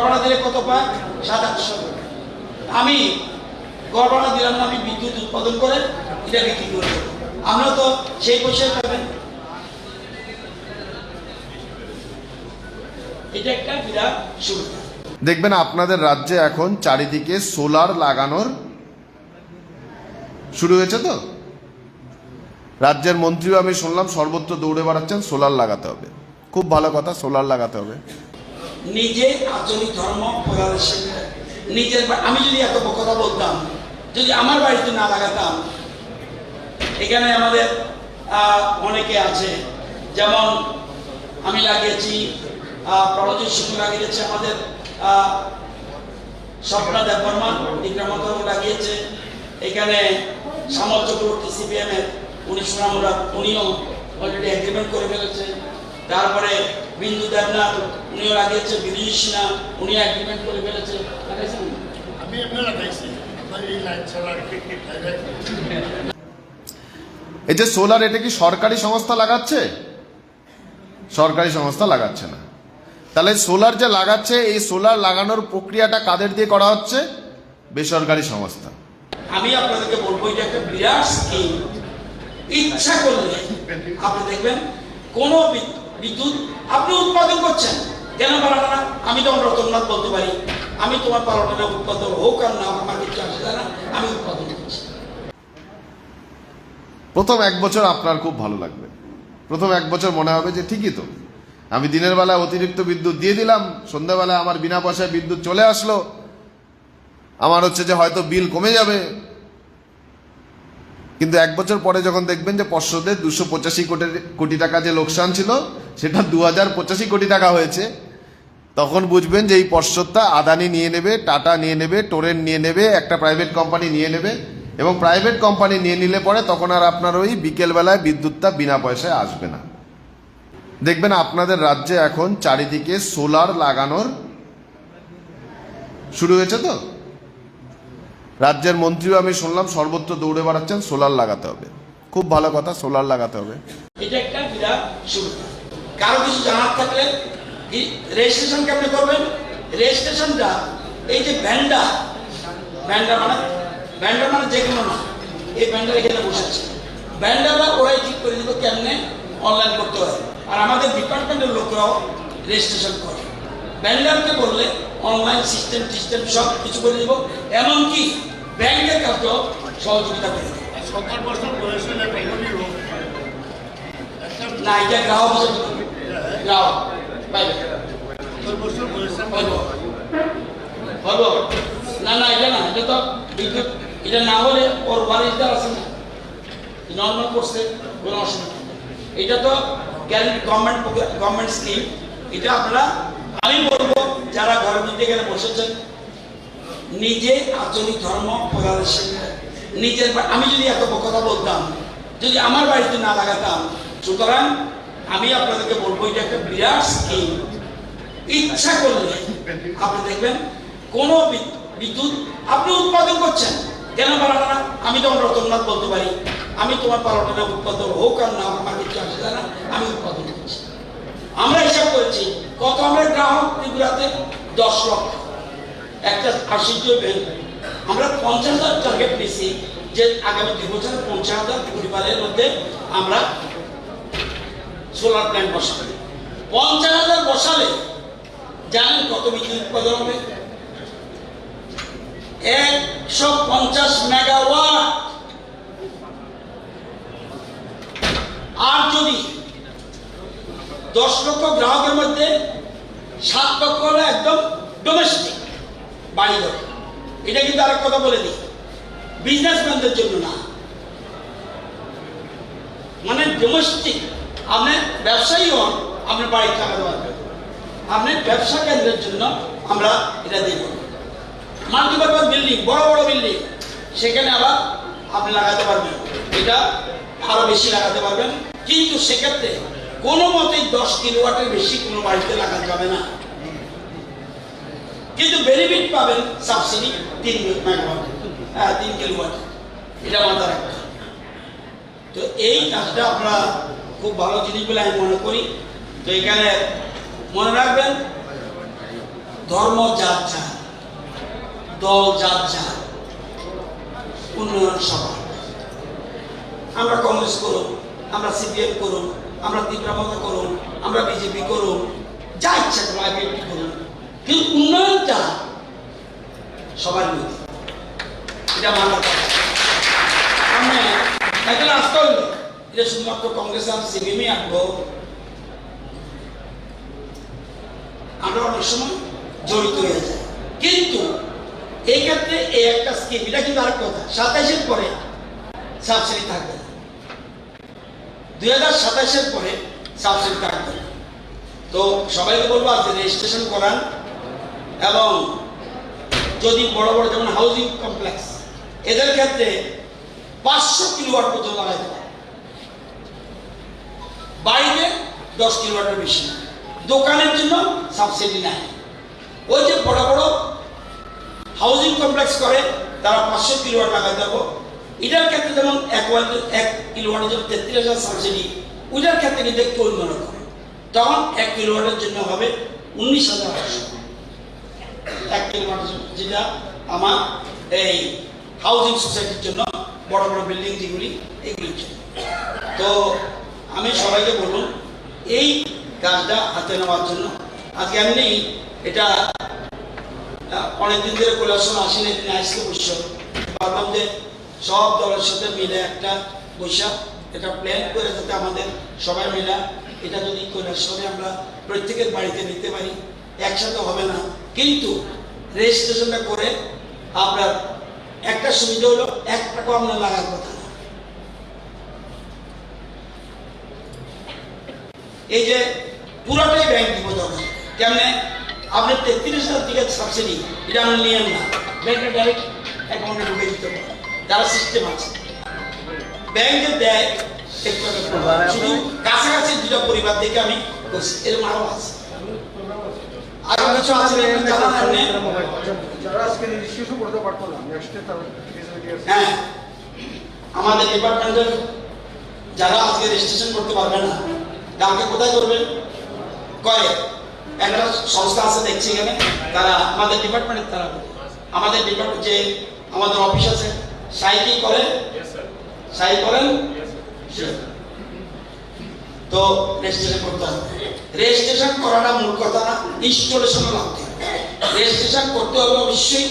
গড় দিলে কত পায়? সাত আটশো আমি গড় দিলাম আমি বিদ্যুৎ উৎপাদন করে এটা বিক্রি করে দেবো। আপনিও তো সেই পয়সায় পাবেন। এটা একটা বিরাট সুবিধা। দেখবেন আপনাদের রাজ্যে এখন চারিদিকে সোলার লাগানোর শুরু হয়েছে তো? রাজ্যের মন্ত্রীও আমি শুনলাম সর্বত্র দৌড়ে বেড়াচ্ছেন, সোলার লাগাতে হবে। খুব ভালো কথা, সোলার লাগাতে হবে। নিজে আচরিক ধর্ম প্রদানের সাথে নিজের আমি যদি এত কথা বলতাম, যদি আমার বাড়িতে না লাগাতাম, এখানে আমাদের অনেকে আছে। যেমন আমি লাগিয়েছি প্রলজিৎ সিংহ লাগিয়েছে আমাদের স্বপ্না দেববর্মা বিক্রমত লাগিয়েছে। এখানে শ্যামল চক্রবর্তী সিপিএম এর উনি সুনামরা উনিও অলরেডি এগ্রিমেন্ট করে ফেলেছে। তারপরে বিন্দু দেবনাথ উনিও লাগিয়েছে বিজয় সিনহা উনি এগ্রিমেন্ট করে ফেলেছে। লাগাইছেন? আমি লাগাইছি এই যে সোলার এটা কি সরকারি সংস্থা লাগাচ্ছে? সরকারি সংস্থা লাগাচ্ছে না। তাহলে সোলার যে লাগাচ্ছে এই সোলার লাগানোর প্রক্রিয়াটা কাদের দিয়ে করা হচ্ছে? বেসরকারি সংস্থা। আমি আপনাদেরকে বলব এটা একটা বিরাট স্কিম ইচ্ছা করলে আপনি দেখবেন কোনো বিদ্যুৎ, আপনি উৎপাদন করছেন। কেন পারেন না? আমি তখন রতননাথ বলতে পারি, আমি তোমার পালনের উৎপাদন হোক আর না আমার কিছু আসে না? আমি উৎপাদন করছি। প্রথম এক বছর আপনার খুব ভালো লাগবে। প্রথম এক বছর মনে হবে যে ঠিকই তো। আমি দিনের বেলা অতিরিক্ত বিদ্যুৎ দিয়ে দিলাম সন্ধ্যাবেলা আমার বিনা পয়সায় বিদ্যুৎ চলে আসলো। আমার হচ্ছে যে হয়তো বিল কমে যাবে। কিন্তু এক বছর পরে যখন দেখবেন যে পর্ষদের দুশো পঁচাশি কোটি টাকা যে লোকসান ছিল সেটা দু হাজার পঁচাশি কোটি টাকা হয়েছে। তখন বুঝবেন যে এই পর্ষদটা আদানি নিয়ে নেবে, টাটা নিয়ে নেবে টোরেন নিয়ে নেবে, একটা প্রাইভেট কোম্পানি নিয়ে নেবে এবং প্রাইভেট কোম্পানি নিয়ে নিলে পরে তখন আর আপনার ওই বিকেলবেলায় বিদ্যুৎটা বিনা পয়সায় আসবে না। দেখবেন আপনাদের রাজ্যে এখন চারিদিকে সোলার লাগানোর শুরু হয়েছে তো? রাজ্যের মন্ত্রীও আমি শুনলাম সর্বত্র দৌড়ে বেড়াচ্ছেন, সোলার লাগাতে হবে। খুব ভালো কথা, সোলার লাগাতে হবে। এটা একটা বিরাট কারও কিছু জানার থাকলে রেজিস্ট্রেশন কেমনে করবেন? রেজিস্ট্রেশনটা এই যে ভ্যান্ডার ভ্যান্ডার মানে ভ্যান্ডার মানে যে কোনো না এই ভ্যান্ডার এখানে বসেছে ভ্যান্ডাররা ওরাই ঠিক করে দিব কেমনে অনলাইন করতে হয় আর আমাদের ডিপার্টমেন্টের লোকরাও রেজিস্ট্রেশন করে। ভ্যান্ডারকে বললে অনলাইন সিস্টেম টিস্টেম সব কিছু করে দিব। এমনকি ব্যাংকের কাছেও সহযোগিতা করে দেবে। না এটা গ্রাহক বয়সে হইব হইব না না এটা না এটা এটা না হলে ওর বাড়িতে আছে না নর্মাল করছে কোনো অসুবিধা। এটা তো গভর্নমেন্ট গভর্নমেন্ট স্কিম এটা আপনারা আমি বলব যারা ঘরের মধ্যে এখানে বসেছেন নিজে আচরিক ধর্ম প্রদানের সাথে নিজের আমি যদি এত কথা বলতাম, যদি আমার বাড়িতে না লাগাতাম, সুতরাং আমি আপনাদেরকে বলব, এটা একটা বিরাট স্কিম ইচ্ছা করলে, আপনি দেখবেন, কোন বিদ্যুৎ আপনি উৎপাদন করছেন। কেন পারেন না? আমি তখন রতননাথ বলতে পারি, আমি তোমার পালনের উৎপাদন হোক আর না আমার কিছু না, আমি উৎপাদন করছি। আমরা হিসাব করেছি, কত আমরা গ্রাহক ত্রিপুরাতে? দশ লক্ষ। একটা আশ্চর্য ব্যাংক আমরা পঞ্চাশ হাজার টার্গেট নিয়েছি যে আগামী দুই বছরে পঞ্চাশ হাজার পরিবারের মধ্যে আমরা সোলার প্ল্যান্ট বসাবো। পঞ্চাশ হাজার বসালে জানেন কত বিদ্যুৎ উৎপাদন হবে? একশো পঞ্চাশ মেগাওয়াট। আর যদি দশ লক্ষ গ্রাহকের মধ্যে সাত লক্ষ হলো একদম ডোমেস্টিক বাড়ি ঘর। এটা কিন্তু আরেক কথা বলে দিই। বিজনেসম্যানদের জন্য না। মানে ডোমেস্টিক আপনি ব্যবসায়ী হন, আপনি বাড়ির টাকা দেওয়ার আপনি ব্যবসা কেন্দ্রের জন্য আমরা এটা দেব। মাল্টিপারপাস বিল্ডিং, বড় বড় বিল্ডিং, সেখানে আবার আপনি লাগাতে পারবেন। এটা আরও বেশি লাগাতে পারবেন। কিন্তু সেক্ষেত্রে কোনো মতেই দশ কিলোওয়াটের বেশি কোনো বাড়িতে লাগাতে যাবে না। কিন্তু বেনিফিট পাবেন সাবসিডি তিন মেগাওয়াট হ্যাঁ তিন কিলোওয়াট এটা মাথা রাখবেন তো এই কাজটা আপনারা খুব ভালো জিনিস বলে আমি মনে করি। তো এখানে মনে রাখবেন, ধর্ম যার দল যার উন্নয়ন সভা। আমরা কংগ্রেস করুন, আমরা সিপিএম করুন, আমরা তীব্রামতা করুন, আমরা বিজেপি করুন, যা ইচ্ছা করুন, আইপিএফটি করুন। কিন্তু উন্নয়নটা সবার মধ্যে এটা কথা। আমি এখন আসতে এটা শুধুমাত্র কংগ্রেস আর সিপিএমই আঁকবো আমরা অনেক সময় জড়িত হয়ে যাই কিন্তু এই ক্ষেত্রে এই একটা স্কিম এটা কিন্তু আরেক কথা সাতাইশের পরে সাবসিডি থাকবে দুই হাজার সাতাইশের পরে সাবসিডি থাকবে তো সবাইকে বলব আজকে রেজিস্ট্রেশন করান এবং যদি বড় বড় যেমন হাউজিং কমপ্লেক্স এদের ক্ষেত্রে পাঁচশো কিলোয়াট পর্যন্ত লাগাইতে পারে বাড়িতে দশ কিলোমিটার বেশি। দোকানের জন্য সাবসিডি নাই। ওই যে বড় বড় হাউজিং কমপ্লেক্স করে, তারা পাঁচশো কিলোয়াট লাগাই দেবো। এটার ক্ষেত্রে যেমন এক এক কিলোয়াটের জন্য তেত্রিশ হাজার সাবসিডি ওইটার ক্ষেত্রে কিন্তু একটু করে। তখন এক কিলোয়াটের জন্য হবে উনিশ হাজার আটশো এক কিলোমিটার যেটা আমার এই হাউজিং সোসাইটির জন্য বড় বড় বিল্ডিং যেগুলি, এগুলির জন্য। তো আমি সবাইকে বলুন এই কাজটা হাতে নেওয়ার জন্য। আজকে এমনি এটা অনেকদিন ধরে কৈলাসন আসেনি দিন আসলে বৈশ্য ভাবলাম যে সব দলের সাথে মিলে একটা বৈশাখ এটা প্ল্যান করে যাতে আমাদের সবাই মিলে এটা যদি কৈলাসনে আমরা প্রত্যেকের বাড়িতে নিতে পারি, একসাথে হবে না। কিন্তু রেজিস্ট্রেশনটা করে আপনার একটা সুবিধা হলো, এক টাকাও আপনার লাগার কথা এই যে পুরোটাই ব্যাংক দিব দরকার কেমনে? আপনি তেত্রিশ হাজার টিকিট সাবসিডি এটা আপনি নিয়েন না। ব্যাংকে ডাইরেক্ট অ্যাকাউন্টে ঢুকে দিতে পারেন তারা সিস্টেম আছে। ব্যাংকে দেয়। শুধু কাছাকাছি দুটা পরিবার থেকে আমি করছি। এরকম আরও আছে। আরও আছে আছে হ্যাঁ? আমাদের ডিপার্টমেন্টের যারা আজকে রেজিস্ট্রেশন করতে পারবে না কালকে কোথায় করবেন কয়ে। একটা সংস্থা আছে দেখছি এখানে। তারা আমাদের ডিপার্টমেন্টের তারা। আমাদের ডিপার্টমেন্ট যে আমাদের অফিস আছে সাই কি করেন সাই করেন? তো রেজিস্ট্রেশন করতে হবে। রেজিস্ট্রেশন করাটা মূল কথা না ইনস্টলেশনও লাগতে হবে। রেজিস্ট্রেশন করতে হবে অবশ্যই।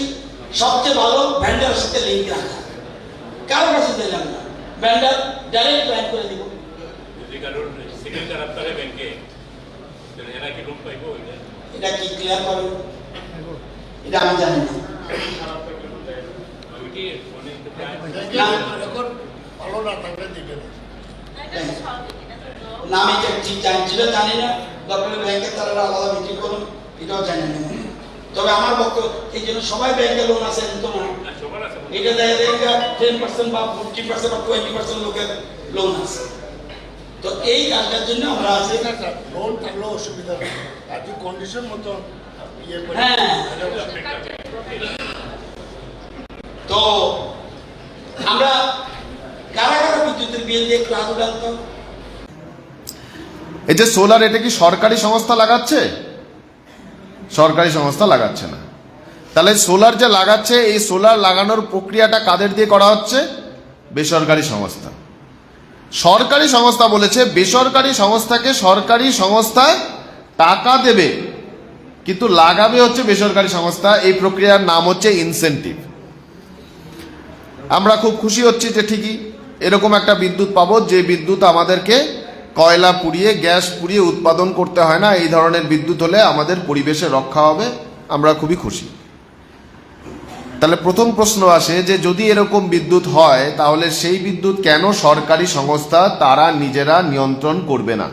সবচেয়ে ভালো ভ্যান্ডারের সাথে লিঙ্ক রাখা। কারও কাছে দিলাম না। ভ্যান্ডার ডাইরেক্ট ব্যাংক করে দিব। সিগনেচার আপনারে ব্যাংকে এরা কি লোন পাইব এটা কি ক্লিয়ার করবেন এটা আমি জানি না না। আমি ঠিক জানি জানি না দরকার ব্যাংকে তারা আলাদা মিটিং করুন এটাও জানি না তবে আমার বক্তব্য এই জন্য সবাই ব্যাংকে লোন আছে তো না এটা দেখা যায় টেন পার্সেন্ট বা ফিফটি পার্সেন্ট বা টোয়েন্টি পার্সেন্ট লোকের লোন আছে তো এই কাজটার জন্য আমরা আছি। লোন থাকলেও অসুবিধা নেই। আর কি কন্ডিশন মতো হ্যাঁ। তাহলে অসুবিধা নেই। তো আমরা কারা কারা বিদ্যুতের বিল দিয়ে একটু হাত উঠান এই যে সোলার এটা কি সরকারি সংস্থা লাগাচ্ছে? সরকারি সংস্থা লাগাচ্ছে না। তাহলে সোলার যে লাগাচ্ছে এই সোলার লাগানোর প্রক্রিয়াটা কাদের দিয়ে করা হচ্ছে? বেসরকারি সংস্থা। সরকারি সংস্থা বলেছে, বেসরকারি সংস্থাকে সরকারি সংস্থা টাকা দেবে, কিন্তু লাগাবে হচ্ছে বেসরকারি সংস্থা। এই প্রক্রিয়ার নাম হচ্ছে ইনসেন্টিভ আমরা খুব খুশি হচ্ছি যে ঠিকই এরকম একটা বিদ্যুৎ পাবো, যে বিদ্যুৎ আমাদেরকে কয়লা পুড়িয়ে, গ্যাস পুড়িয়ে উৎপাদন করতে হয় না, এই ধরনের বিদ্যুৎ হলে আমাদের পরিবেশে রক্ষা হবে। আমরা খুবই খুশি। তাহলে প্রথম প্রশ্ন আসে যে যদি এরকম বিদ্যুৎ হয়, তাহলে সেই বিদ্যুৎ কেন সরকারি সংস্থা তারা নিজেরা নিয়ন্ত্রণ করবে না?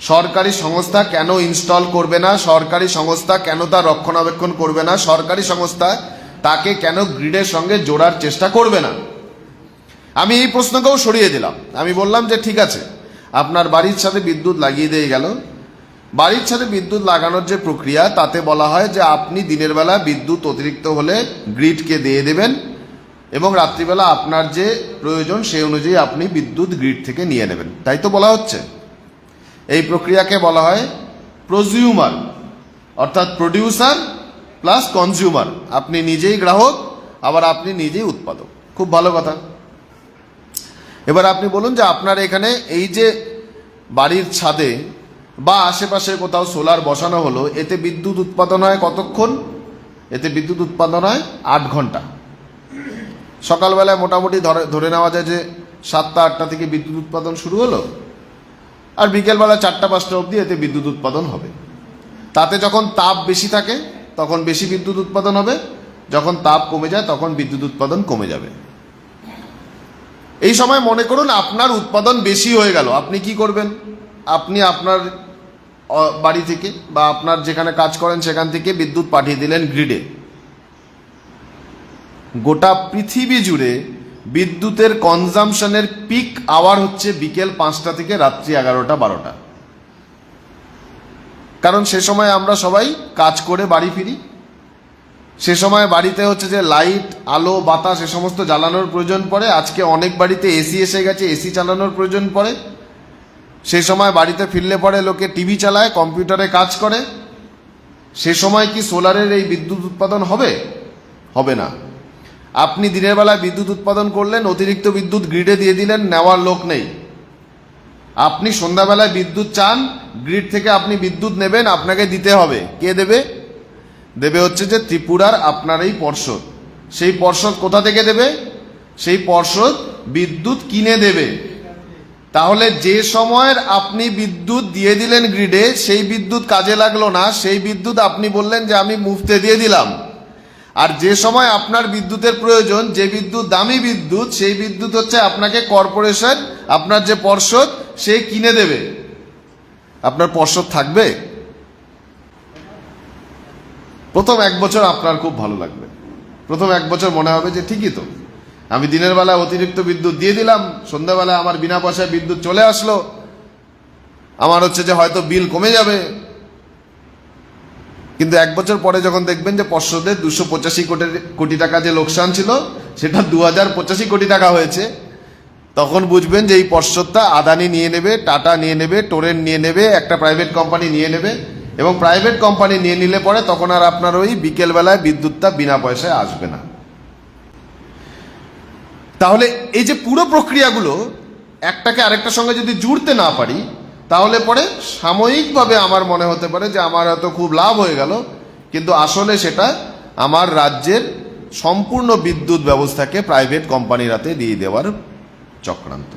সরকারি সংস্থা কেন ইনস্টল করবে না? সরকারি সংস্থা কেন তা রক্ষণাবেক্ষণ করবে না? সরকারি সংস্থা তাকে কেন গ্রিডের সঙ্গে জোড়ার চেষ্টা করবে না? আমি এই প্রশ্নকেও সরিয়ে দিলাম। আমি বললাম যে ঠিক আছে, আপনার বাড়ির সাথে বিদ্যুৎ লাগিয়ে দিয়ে গেল। বাড়ির ছাদে বিদ্যুৎ লাগানোর যে প্রক্রিয়া, তাতে বলা হয় যে আপনি দিনের বেলা বিদ্যুৎ অতিরিক্ত হলে গ্রিডকে দিয়ে দেবেন এবং রাত্রিবেলা আপনার যে প্রয়োজন সেই অনুযায়ী আপনি বিদ্যুৎ গ্রিড থেকে নিয়ে নেবেন। তাই তো বলা হচ্ছে। এই প্রক্রিয়াকে বলা হয় প্রজিউমার, অর্থাৎ প্রডিউসার প্লাস কনজিউমার। আপনি নিজেই গ্রাহক, আবার আপনি নিজেই উৎপাদক। খুব ভালো কথা। এবার আপনি বলুন যে আপনার এখানে এই যে বাড়ির ছাদে বা আশেপাশে কোথাও সোলার বসানো হলো, এতে বিদ্যুৎ উৎপাদন হয় কতক্ষণ? এতে বিদ্যুৎ উৎপাদন হয় আট ঘণ্টা। সকালবেলায় মোটামুটি ধরে ধরে নেওয়া যায় যে সাতটা, আটটা থেকে বিদ্যুৎ উৎপাদন শুরু হলো, আর বিকেলবেলা চারটা, পাঁচটা অবধি এতে বিদ্যুৎ উৎপাদন হবে। তাতে যখন তাপ বেশি থাকে, তখন বেশি বিদ্যুৎ উৎপাদন হবে। যখন তাপ কমে যায়, তখন বিদ্যুৎ উৎপাদন কমে যাবে। এই সময় মনে করুন, আপনার উৎপাদন বেশি হয়ে গেল। আপনি কি করবেন? আপনি আপনার বাড়ি থেকে বা আপনার যেখানে কাজ করেন সেখান থেকে বিদ্যুৎ পাঠিয়ে দিলেন গ্রিডে। গোটা পৃথিবী জুড়ে বিদ্যুতের কনজামশনের পিক আওয়ার হচ্ছে বিকেল পাঁচটা থেকে রাত্রি এগারোটা, বারোটা। কারণ সে সময় আমরা সবাই কাজ করে বাড়ি ফিরি। সে সময় বাড়িতে হচ্ছে যে লাইট, আলো, বাতাস এ সমস্ত জ্বালানোর প্রয়োজন পড়ে। আজকে অনেক বাড়িতে এসি এসে গেছে, এসি চালানোর প্রয়োজন পড়ে। সে সময় বাড়িতে ফিরলে পরে লোকে টিভি চালায়, কম্পিউটারে কাজ করে। সে সময় কি সোলারের এই বিদ্যুৎ উৎপাদন হবে? হবে না। আপনি দিনের বেলায় বিদ্যুৎ উৎপাদন করলেন, অতিরিক্ত বিদ্যুৎ গ্রিডে দিয়ে দিলেন, নেওয়ার লোক নেই। আপনি সন্ধ্যাবেলায় বিদ্যুৎ চান, গ্রিড থেকে আপনি বিদ্যুৎ নেবেন, আপনাকে দিতে হবে। কে দেবে? দেবে হচ্ছে যে ত্রিপুরার আপনার এই পর্ষদ। সেই পর্ষদ কোথা থেকে দেবে? সেই পর্ষদ বিদ্যুৎ কিনে দেবে। তাহলে যে সময়ের আপনি বিদ্যুৎ দিয়ে দিলেন গ্রিডে সেই বিদ্যুৎ কাজে লাগল না, সেই বিদ্যুৎ আপনি বললেন যে আমি মুফতে দিয়ে দিলাম। আর যে সময় আপনার বিদ্যুতের প্রয়োজন, যে বিদ্যুৎ দামি বিদ্যুৎ, সেই বিদ্যুৎ হচ্ছে আপনাকে কর্পোরেশন আপনার যে পর্ষদ, সে কিনে দেবে। আপনার পর্ষদ থাকবে? প্রথম এক বছর আপনার খুব ভালো লাগবে। প্রথম এক বছর মনে হবে যে ঠিকই তো। আমি দিনের বেলায় অতিরিক্ত বিদ্যুৎ দিয়ে দিলাম সন্ধ্যাবেলায় আমার বিনা পয়সায় বিদ্যুৎ চলে আসলো। আমার হচ্ছে যে হয়তো বিল কমে যাবে। কিন্তু এক বছর পরে যখন দেখবেন যে পর্ষদের দুশো পঁচাশি কোটি কোটি টাকা যে লোকসান ছিল, সেটা দু হাজার পঁচাশি কোটি টাকা হয়েছে। তখন বুঝবেন যে এই পর্ষদটা আদানি নিয়ে নেবে, টাটা নিয়ে নেবে টোরেন নিয়ে নেবে, একটা প্রাইভেট কোম্পানি নিয়ে নেবে এবং প্রাইভেট কোম্পানি নিয়ে নিলে পরে তখন আর আপনার ওই বিকেলবেলায় বিদ্যুৎটা বিনা পয়সায় আসবে না। তাহলে এই যে পুরো প্রক্রিয়াগুলো, একটাকে আরেকটার সঙ্গে যদি জুড়তে না পারি, তাহলে পরে সাময়িকভাবে আমার মনে হতে পারে যে আমার হয়তো খুব লাভ হয়ে গেল। কিন্তু আসলে সেটা আমার রাজ্যের সম্পূর্ণ বিদ্যুৎ ব্যবস্থাকে প্রাইভেট কোম্পানির হাতে দিয়ে দেওয়ার চক্রান্ত।